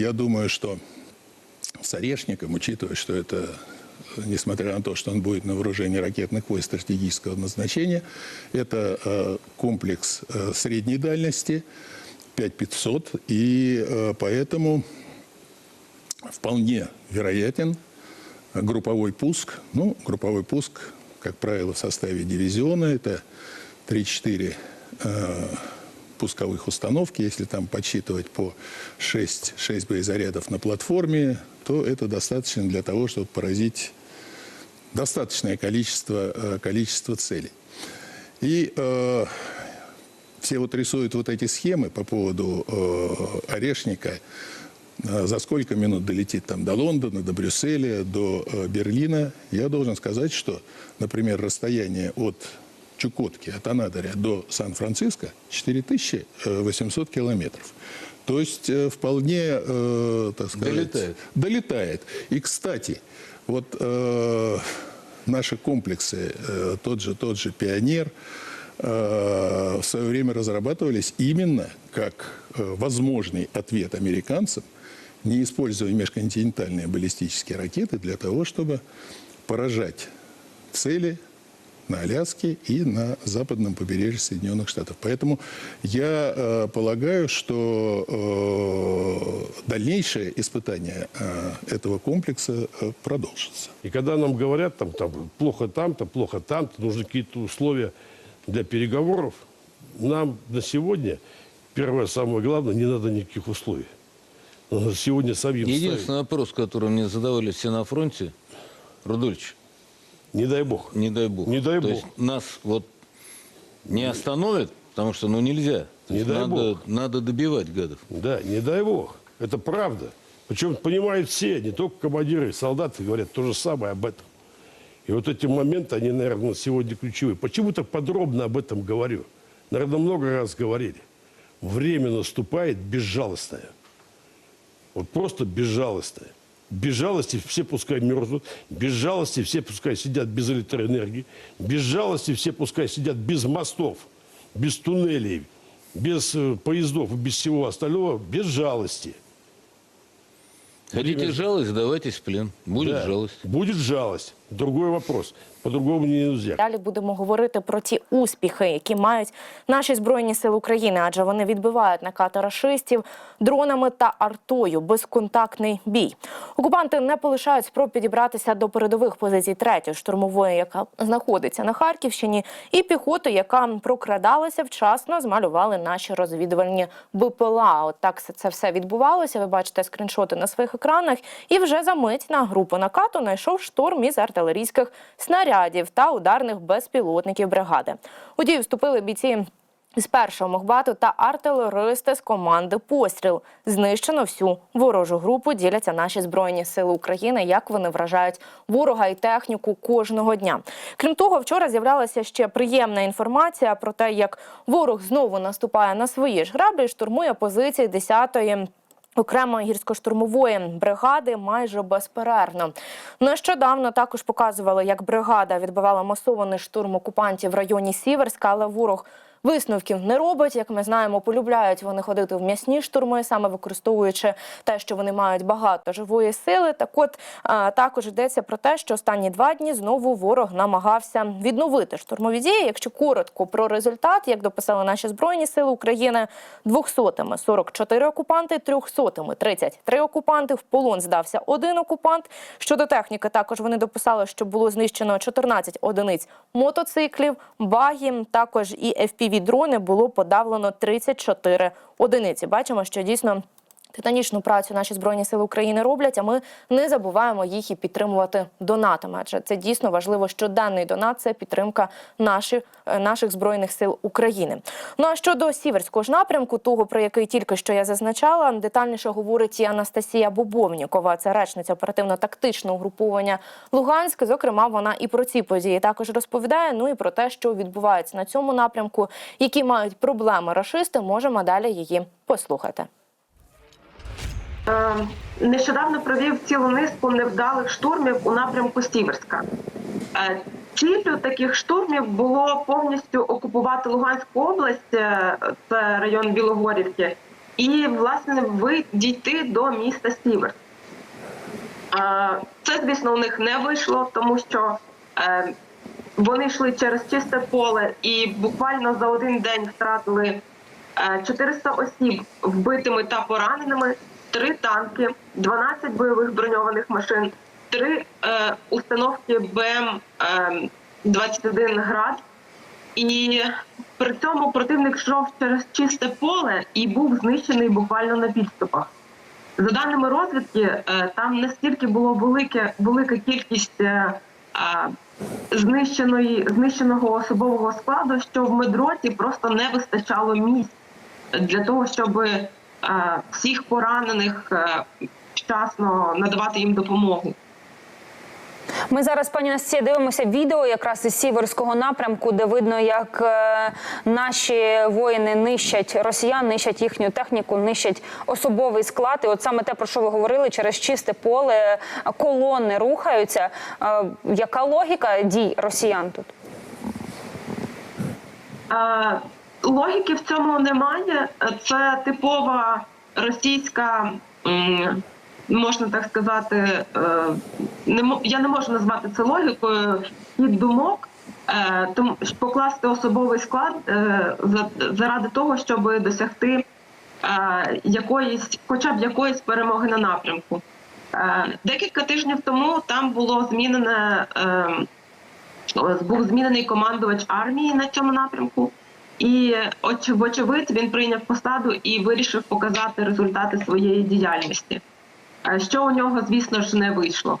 Я думаю, что с Орешником, учитывая, что это, несмотря на то, что он будет на вооружении ракетных войск стратегического назначения, это э, комплекс э, средней дальности 5500, и э, поэтому вполне вероятен групповой пуск. Ну, групповой пуск, как правило, в составе дивизиона, это 3-4 э, пусковых установки. Если там подсчитывать по 6, 6 боезарядов на платформе, то это достаточно для того, чтобы поразить достаточное количество, э, количество целей. И э, все вот рисуют вот эти схемы по поводу э, орешника, э, за сколько минут долетит там до Лондона, до Брюсселя, до э, Берлина. Я должен сказать, что, например, расстояние от Чукотки, от Анадыря до Сан-Франциско 4800 километров. То есть э, вполне, э, так сказать... Долетает. Долетает. И, кстати, вот э, наши комплексы, э, тот же, тот же «Пионер», э, в свое время разрабатывались именно как э, возможный ответ американцам, не используя межконтинентальные баллистические ракеты для того, чтобы поражать цели на Аляске и на западном побережье Соединенных Штатов. Поэтому я э, полагаю, что э, дальнейшее испытание э, этого комплекса э, продолжится. И когда нам говорят, там, там плохо там-то, плохо там-то, нужны какие-то условия для переговоров, нам на сегодня, первое, самое главное, не надо никаких условий. Надо сегодня самим ставить. Единственный вопрос, который мне задавали все на фронте, Рудольевич, Не дай бог. не дай бог. Не дай То бог. есть нас вот не остановят, потому что ну нельзя. То Не дай надо, бог. надо добивать гадов. Да, не дай бог. Это правда. Причем понимают все, не только командиры, солдаты говорят то же самое об этом. И вот эти моменты, они, наверное, сегодня ключевые. Почему так подробно об этом говорю? Наверное, много раз говорили. Время наступает безжалостное. Вот просто безжалостное. Без жалости все пускай мерзнут, без жалости все пускай сидят без электроэнергии, без жалости все пускай сидят без мостов, без туннелей, без э, поездов и без всего остального, без жалости. Хотите Время- жалость, давайтесь в плен. Будет Да, жалость. Будет жалость. Другой вопрос. По-другому не нельзя. Далі будемо говорити про ті успіхи, які мають наші збройні сили України, адже вони відбивають накати рашистів дронами та артою. Безконтактний бій. Окупанти не полишають спроб підібратися до передових позицій третьої штурмової, яка знаходиться на Харківщині, і піхоти, яка прокрадалася вчасно, змалювали наші розвідувальні БПЛА. От так це все відбувалося. Ви бачите скріншоти на своїх екранах. І вже за мить на групу накату знайшов шторм із артилерійських снарядів та ударних безпілотників бригади. У дію вступили бійці. З першого мохбату та артилеристи з команди постріл знищено всю ворожу групу. Діляться наші збройні сили України, як вони вражають ворога і техніку кожного дня. Крім того, вчора з'являлася ще приємна інформація про те, як ворог знову наступає на свої ж граблі, і штурмує позиції 10-ї Окремої гірсько-штурмової бригади майже безперервно. Нещодавно також показували, як бригада відбивала масований штурм окупантів в районі Сіверська, але ворог висновків не робить. Як ми знаємо, полюбляють вони ходити в м'ясні штурми, саме використовуючи те, що вони мають багато живої сили. Так от також йдеться про те, що останні два дні знову ворог намагався відновити штурмові дії. Якщо коротко про результат, як дописали наші збройні сили України, 200-ми 44 окупанти, 300-ми 33 окупанти. В полон здався один окупант. Щодо техніки, також вони дописали, що було знищено 14 одиниць мотоциклів, багів, також і FPV-дрони було подавлено 34 одиниці. Бачимо, що дійсно. Титанічну працю наші збройні сили України роблять, а ми не забуваємо їх і підтримувати донатами. Адже це дійсно важливо. Щоденний донат це підтримка наших, е, наших збройних сил України. Ну а щодо сіверського ж напрямку, того про який тільки що я зазначала, детальніше говорить і Анастасія Бобовнікова. Це речниця оперативно-тактичного угруповання Луганськ. Зокрема, вона і про ці події також розповідає. Ну і про те, що відбувається на цьому напрямку, які мають проблеми рашисти. Можемо далі її послухати. Е, нещодавно провів цілу низку невдалих штурмів у напрямку Сіверська. Е, Ціллю таких штурмів було повністю окупувати Луганську область, е, це район Білогорівки, і власне дійти до міста Сіверськ. Це, звісно, у них не вийшло, тому що вони йшли через чисте поле і буквально за один день втратили е, 400 осіб вбитими та пораненими, три танки, 12 бойових броньованих машин, три е, установки БМ е, 21 град. І при цьому противник йшов через чисте поле і був знищений буквально на підступах. За даними розвідки, е, там настільки велике, велика кількість е, знищеної, знищеного особового складу, що в медроті просто не вистачало місць для того, щоб всіх поранених е, вчасно надавати їм допомогу. Ми зараз, пані Настасія, дивимося відео якраз із сіверського напрямку, де видно, як е, наші воїни нищать росіян, нищать їхню техніку, нищать особовий склад. І от саме те, про що ви говорили, через чисте поле е, колони рухаються. Е, яка логіка дій росіян тут? Е, Логіки в цьому немає. Це типова російська, можна так сказати, е, не я не можу назвати це логікою хід думок, е, тому покласти особовий склад е, заради того, щоб досягти якоїсь, хоча б якоїсь перемоги на напрямку. Декілька тижнів тому там було змінене. е, був змінений командувач армії на цьому напрямку, і оч- вочевидь він прийняв посаду і вирішив показати результати своєї діяльності. Е, Що у нього, звісно ж, не вийшло.